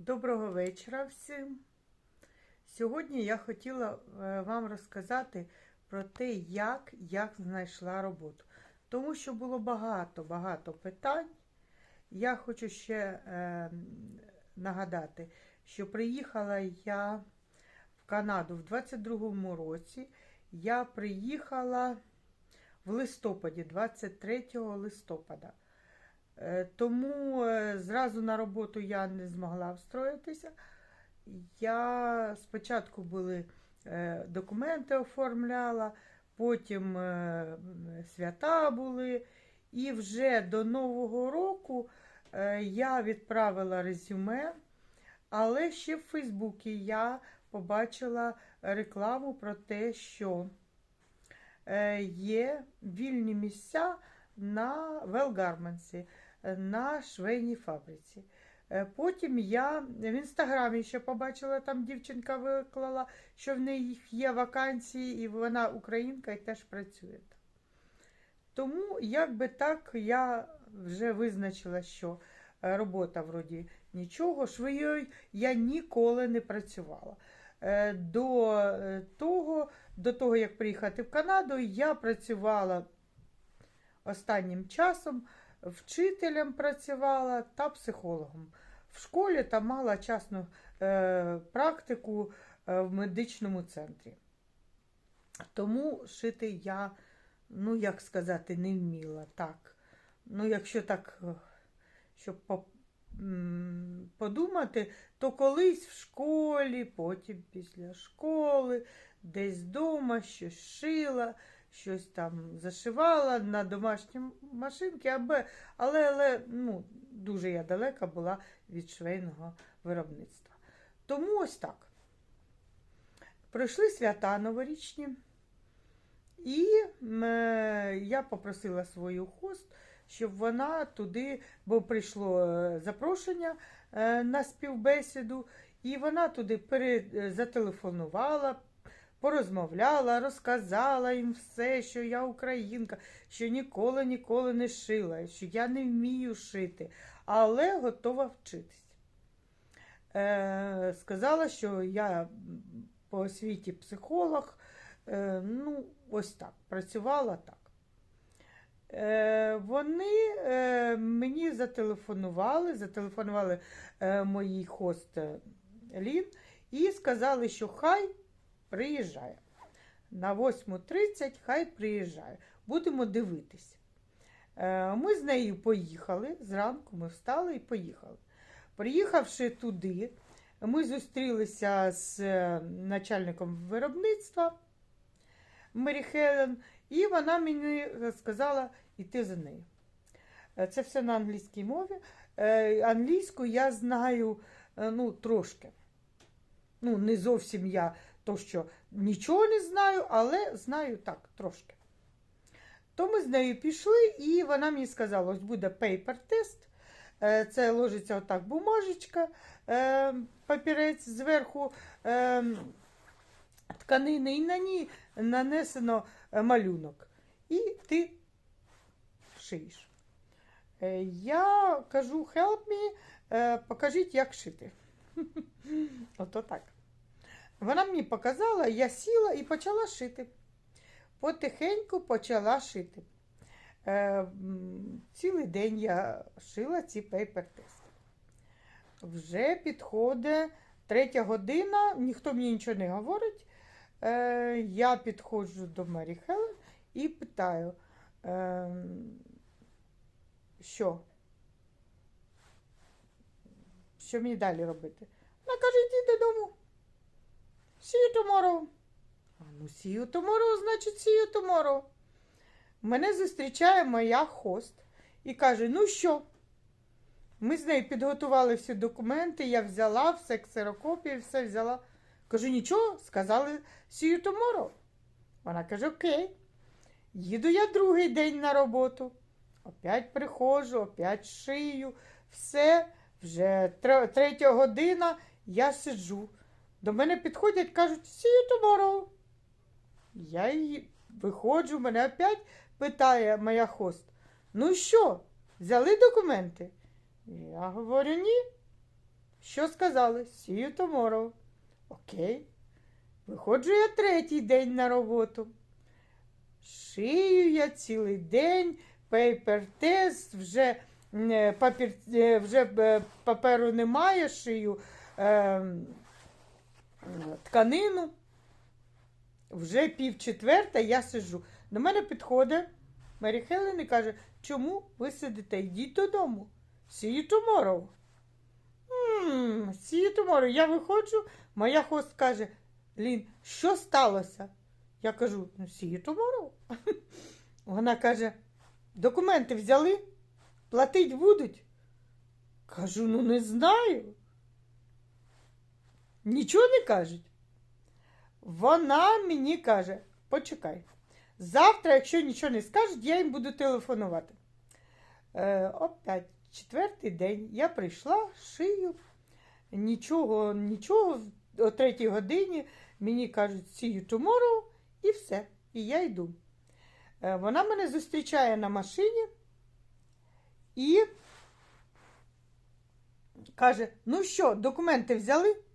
Доброго вечора всім. Сьогодні я хотіла е, вам розказати про те, як я знайшла роботу. Тому що було багато-багато питань. Я хочу ще е, нагадати, що приїхала я в Канаду в 22-му році. Я приїхала в листопаді, 23 листопада. Е, Тому е, зразу на роботу я не змогла встроїтися. Я спочатку були е, документи оформляла, потім свята були, і вже до Нового року я відправила резюме, але ще в Фейсбуці я побачила рекламу про те, що є вільні місця на Велгарменсі, на швейній фабриці. Е, Потім я в інстаграмі ще побачила, там дівчинка виклала, що в неї є вакансії, і вона українка і теж працює. Тому, як би так, я вже визначила, що е, робота вроді нічого. Швеєю я ніколи не працювала. Е, До того, до того, як приїхати в Канаду, я працювала останнім часом вчителем працювала та психологом. В школі та мала частну е, практику е, в медичному центрі. Тому шити я, ну як сказати, не вміла так. Ну, якщо так, е, щоб по, м, подумати, то колись в школі, потім після школи, десь вдома щось шила, щось там зашивала на домашній машинці, але, але ну, дуже я далека була від швейного виробництва. Тому ось так. Пройшли свята новорічні, і е, я попросила свою хост, щоб вона туди, бо прийшло е, запрошення е, на співбесіду, і вона туди пере, е, зателефонувала, порозмовляла, розказала їм все, що я українка, що ніколи ніколи не шила, що я не вмію шити, але готова вчитись. Е, сказала, що я по освіті психолог, е, ну, ось так, працювала так. Е, вони е, мені зателефонували, зателефонували е, моїй хост е, Лін і сказали, що хай приїжджає. На 8.30 хай приїжджає. Будемо дивитись. Е, Ми з нею поїхали. Зранку ми встали і поїхали. Приїхавши туди, ми зустрілися з е, начальником виробництва Мері Хелен, і вона мені сказала йти за нею. Е, Це все на англійській мові. Англійську я знаю ну, трошки. Ну, не зовсім я то, що нічого не знаю, але знаю так, трошки. То ми з нею пішли, і вона мені сказала, ось буде пейпер-тест. Е, Це ложиться отак бумажечка, е, папірець зверху е, тканини, і на ній нанесено малюнок. І ти шиєш. Я кажу, help me, покажіть, як шити. Ото так. Вона мені показала, я сіла і почала шити. Потихеньку почала шити. Е, цілий день я шила ці пейпер-тести. Вже підходить третя година, ніхто мені нічого не говорить. Е, я підходжу до Марі Хелен і питаю, е, що? Що мені далі робити? Вона каже, йди додому. See you tomorrow. А, ну, see you tomorrow, значить, see you tomorrow. Мене зустрічає моя хост і каже: ну що? Ми з нею підготували всі документи, я взяла все, ксерокопії, все взяла. Кажу, нічого, сказали see you tomorrow. Вона каже, окей. Їду я другий день на роботу. Опять приходжу, опять шию. Все, вже третя година я сиджу. До мене підходять, кажуть, see you tomorrow. Я її виходжу, мене опять питає моя хост. Ну що, взяли документи? Я говорю, ні. Що сказали? See you tomorrow. Окей. Виходжу я третій день на роботу. Шию я цілий день, пейпер тест, вже, е, папір, е, вже е, паперу немає, шию е, тканину. Вже пів четверта я сиджу. До мене підходить Мері Хелен і каже, чому ви сидите? Йдіть додому. See you tomorrow. «М, See tomorrow. Я виходжу, моя хост каже, Лін, що сталося? Я кажу, ну, see you tomorrow. Вона каже, документи взяли? Платить будуть? Кажу, ну не знаю. Нічого не кажуть. Вона мені каже, почекай. Завтра, якщо нічого не скажуть, я їм буду телефонувати. Е, опять четвертий день я прийшла, шию, нічого, нічого, о третій годині мені кажуть, see you tomorrow, і все. І я йду. Е, вона мене зустрічає на машині і каже: ну що, документи взяли?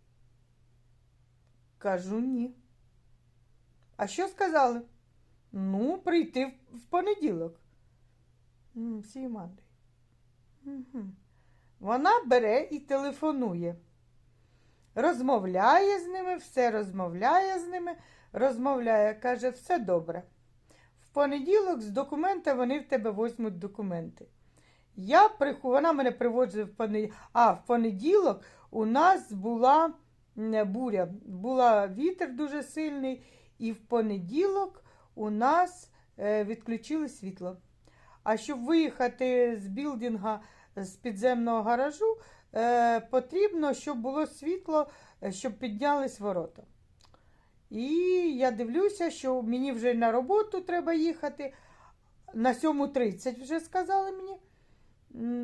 Кажу, ні. А що сказали? Ну, прийти в, понеділок. Monday. Мгм. Вона бере і телефонує. Розмовляє з ними, все розмовляє з ними, розмовляє, каже, все добре. В понеділок з документа вони в тебе візьмуть документи. Я. Вона мене приводить в понеділок. А, в понеділок у нас була буря, була вітер дуже сильний, і в понеділок у нас е, відключили світло. А щоб виїхати з білдинга з підземного гаражу, е, потрібно, щоб було світло, е, щоб піднялись ворота. І я дивлюся, що мені вже на роботу треба їхати. На 7.30 вже сказали мені,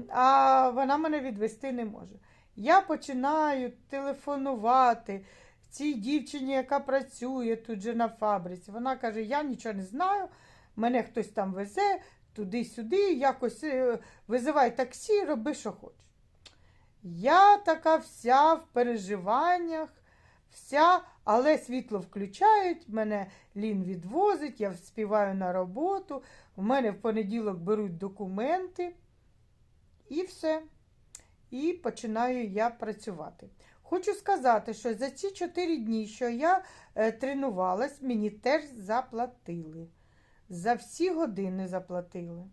а вона мене відвести не може. Я починаю телефонувати цій дівчині, яка працює тут же на фабриці. Вона каже: Я нічого не знаю, мене хтось там везе туди-сюди, якось е, визивай таксі, роби, що хочеш. Я така вся в переживаннях, вся, але світло включають, мене лін відвозить, я співаю на роботу, в мене в понеділок беруть документи і все. І починаю я працювати. Хочу сказати, що за ці 4 дні, що я е, тренувалась, мені теж заплатили. За всі години заплатили.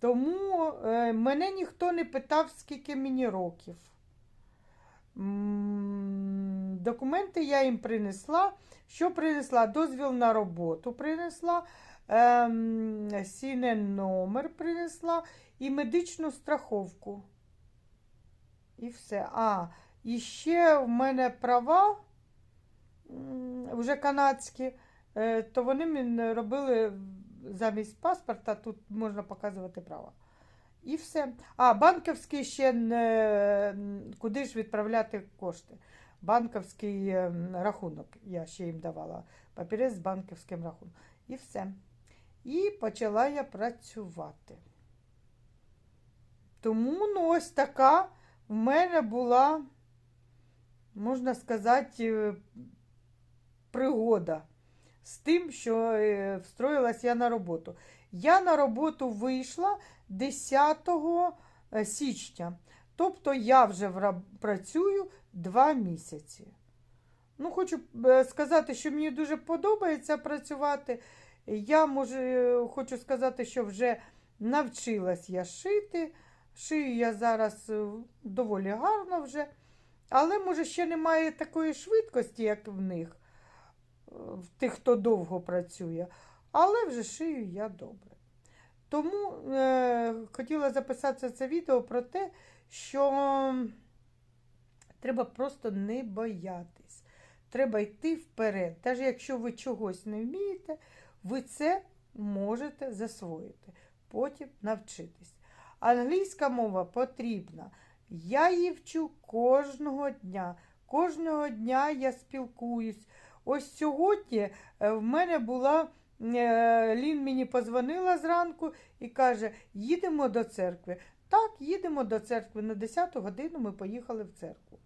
Тому е, мене ніхто не питав, скільки мені років. Документи я їм принесла. Що принесла? Дозвіл на роботу принесла, ем, сінен номер принесла і медичну страховку. І все. А, і ще в мене права вже канадські, е, то вони мені робили замість паспорта, тут можна показувати права. І все. А, банківський ще не, куди ж відправляти кошти. Банківський е, рахунок. Я ще їм давала папірець з банківським рахунком. І все. І почала я працювати. Тому ну, ось така в мене була, можна сказати, е, пригода з тим, що е, встроїлась я на роботу. Я на роботу вийшла 10 е, січня. Тобто я вже працюю 2 місяці. Ну, хочу сказати, що мені дуже подобається працювати. Я може, е, хочу сказати, що вже навчилась я шити. Шию я зараз е, доволі гарно вже. Але, може, ще немає такої швидкості, як в них, е, в тих, хто довго працює. Але вже шию я добре. Тому е, хотіла записати це відео про те, що треба просто не боятись. Треба йти вперед. Навіть якщо ви чогось не вмієте, ви це можете засвоїти, потім навчитись. Англійська мова потрібна. Я її вчу кожного дня. Кожного дня я спілкуюсь. Ось сьогодні е, в мене була е, Лін мені позвонила зранку і каже: їдемо до церкви. так, їдемо до церкви. На 10 годину ми поїхали в церкву.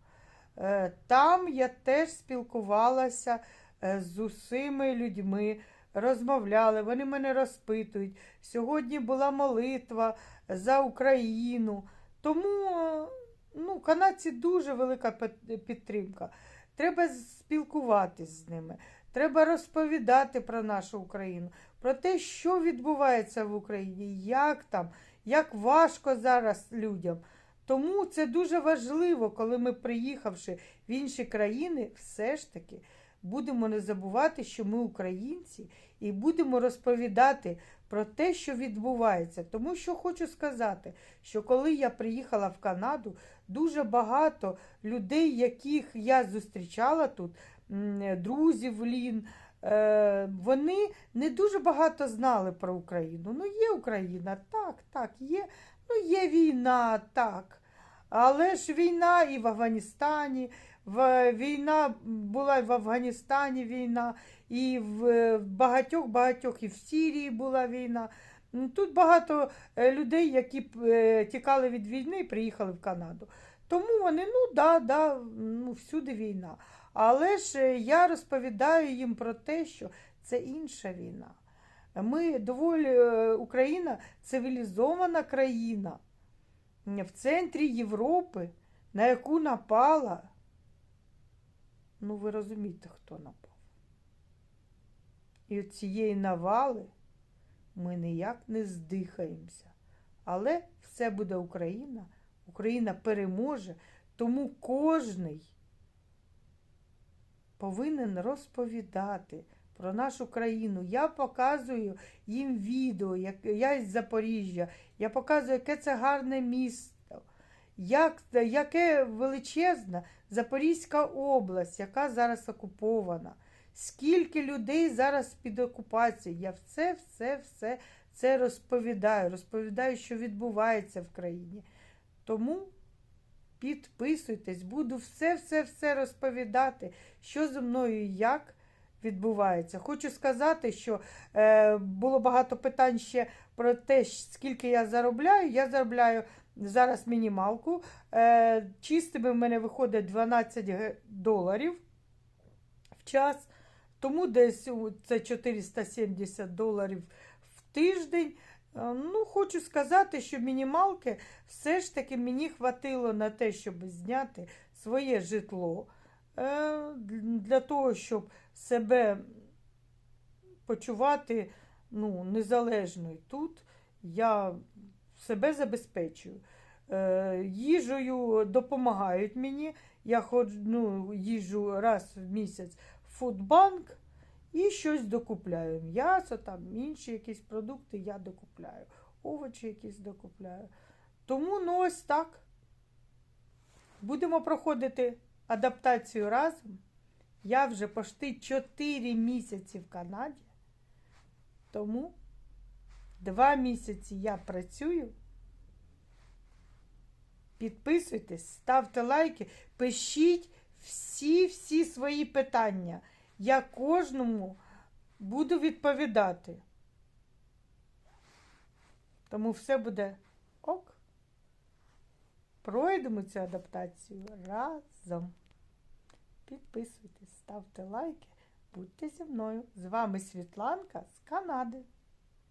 Е, Там я теж спілкувалася з усіми людьми, розмовляли, вони мене розпитують. Сьогодні була молитва за Україну. Тому ну, канадці дуже велика підтримка. Треба спілкуватись з ними. Треба розповідати про нашу Україну, про те, що відбувається в Україні, як там, як важко зараз людям. Тому це дуже важливо, коли ми, приїхавши в інші країни, все ж таки будемо не забувати, що ми українці, і будемо розповідати про те, що відбувається. Тому що хочу сказати, що коли я приїхала в Канаду, дуже багато людей, яких я зустрічала тут, друзів Лін, е, вони не дуже багато знали про Україну. Ну, є Україна, так, так, є. Ну, є війна, так. Але ж війна і в Афганістані, війна була в Афганістані війна, і в багатьох-багатьох, і в Сирії була війна. Тут багато е, людей, які е, тікали від війни і приїхали в Канаду. Тому вони, ну да, да, ну, всюди війна. Але ж е, я розповідаю їм про те, що це інша війна. Ми доволі е, Україна цивілізована країна в центрі Європи, на яку напала. Ну, ви розумієте, хто напав. І от цієї навали ми ніяк не здихаємося. Але все буде Україна. Україна переможе, тому кожний повинен розповідати про нашу країну. Я показую їм відео, як я з Запоріжжя, я показую, яке це гарне місто, як, яке величезна Запорізька область, яка зараз окупована. Скільки людей зараз під окупацією. Я все, все, все це розповідаю. Розповідаю, що відбувається в країні. Тому підписуйтесь, буду все-все-все розповідати, що зі мною і як відбувається. Хочу сказати, що е, було багато питань ще про те, скільки я заробляю. Я заробляю зараз мінімалку. Е, чистими в мене виходить 12 доларів в час. Тому десь це 470 доларів в тиждень. Е, Ну, хочу сказати, що мінімалки все ж таки мені хватило на те, щоб зняти своє житло е, для того, щоб себе почувати ну, незалежною. Тут я себе забезпечую. Е, Їжею допомагають мені. Я ходжу, ну, їжджу раз в місяць в фудбанк і щось докупляю. М'ясо, там інші якісь продукти я докупляю, овочі якісь докупляю. Тому ну ось так. Будемо проходити адаптацію разом. Я вже почти 4 місяці в Канаді. Тому 2 місяці я працюю. Підписуйтесь, ставте лайки, пишіть всі-всі свої питання. Я кожному буду відповідати. Тому все буде ок. Пройдемо цю адаптацію разом. Підписуйтесь, ставте лайки, будьте зі мною. З вами Світланка з Канади.